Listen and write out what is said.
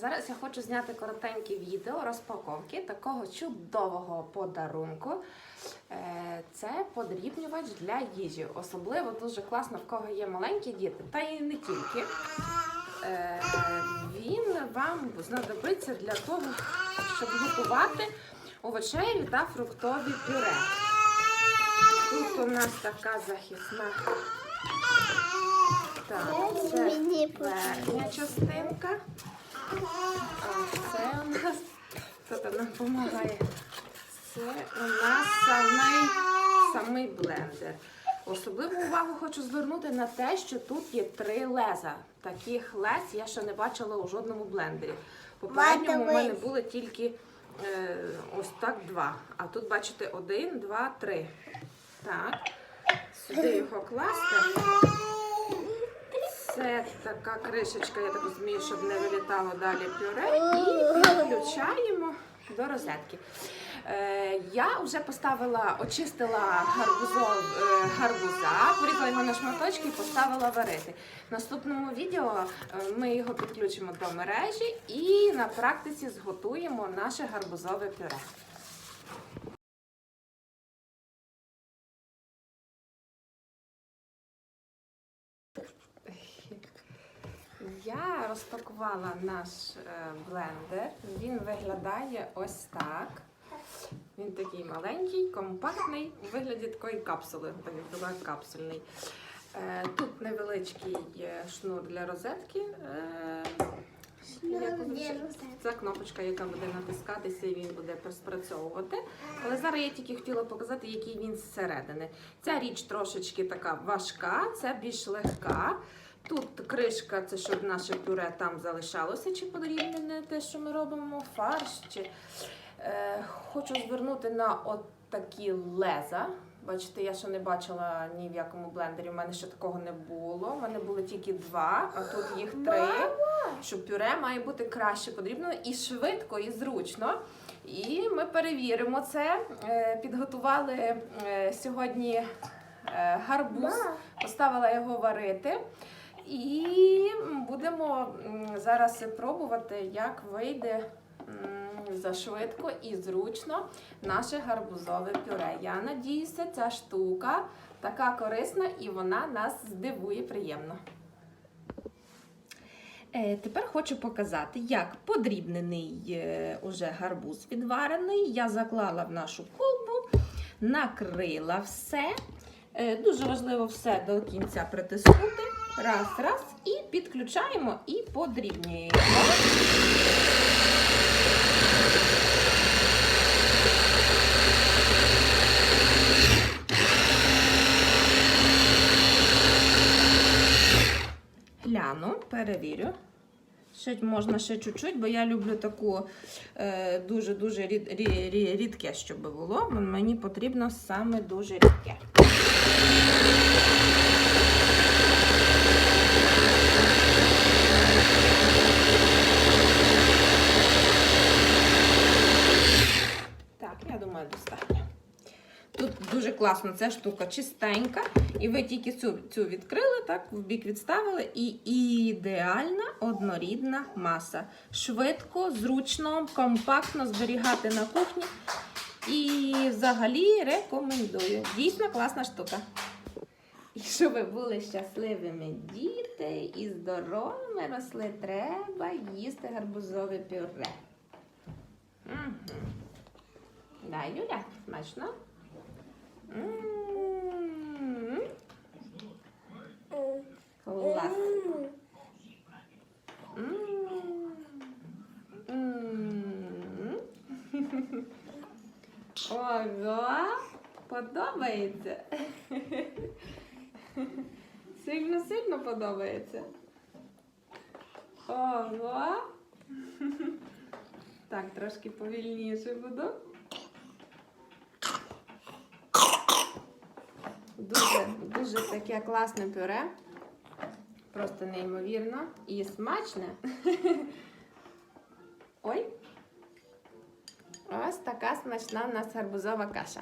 Зараз я хочу зняти коротеньке відео розпаковки такого чудового подарунку. Е, Це подрібнювач для їжі. Особливо дуже класно, в кого є маленькі діти, та і не тільки. Е, Він вам знадобиться для того, щоб готувати овочеві та фруктові пюре. Тут у нас така захисна. Так, верхня частинка. А це у нас хто нам допомагає. Це у нас самий, самий блендер. Особливу увагу хочу звернути на те, що тут є три леза. Таких лез я ще не бачила у жодному блендері. В Попередньому у мене були тільки е, ось так два. А тут, бачите, один, два, три. Так. Сюди його класти. Це така кришечка, я так розумію, щоб не вилітало далі пюре. І підключаємо до розетки. Е, я вже поставила, очистила гарбузо, е, гарбуза, порізала його на шматочки і поставила варити. В наступному відео е, ми його підключимо до мережі і на практиці зготуємо наше гарбузове пюре. Я розпакувала наш е, блендер. Він виглядає ось так. Він такий маленький, компактний, у вигляді такої капсули, так як була капсульний. Е, Тут невеличкий шнур для розетки. Е? Це кнопочка, яка буде натискатися і він буде спрацьовувати. Але зараз я тільки хотіла показати, який він зсередини. Ця річ трошечки така важка, ця більш легка. Тут кришка, це щоб наше пюре там залишалося, чи подрібнене те, що ми робимо, фарш. Чи... Е, хочу звернути на от такі леза. Бачите, я ще не бачила ні в якому блендері. У мене ще такого не було. У мене було тільки два, а тут їх три. Що пюре має бути краще подрібно і швидко, і зручно. І ми перевіримо це. Е, Підготували е, сьогодні е, гарбуз, поставила його варити. І будемо зараз пробувати, як вийде м, за швидко і зручно наше гарбузове пюре. Я надіюся, ця штука така корисна і вона нас здивує приємно. Е, Тепер хочу показати, як подрібнений е, уже гарбуз відварений. Я заклала в нашу колбу, накрила все. Е, Дуже важливо все до кінця притиснути. Раз, раз. І підключаємо і подрібнюємо. Гляну, перевірю. Ще можна ще чуть-чуть, бо я люблю таку е, дуже-дуже рід, рі- рі- рідке, щоб було. Мені потрібно саме дуже рідке. Так, я думаю, достатньо. Тут дуже класно, ця штука чистенька. І ви тільки цю, цю відкрили, так, в бік відставили, і ідеальна однорідна маса. Швидко, зручно, компактно зберігати на кухні. І взагалі рекомендую. Дійсно класна штука. І щоб ви були щасливими діти і здоровими росли, треба їсти гарбузове пюре. Мгм. Да, Юля, смачно? Ого, подобається. Сильно-сильно подобається. Ого. Так, трошки повільніше буду. Дуже, дуже таке класне пюре. Просто неймовірно і смачне. Ой. Ось така смачна у нас гарбузова каша.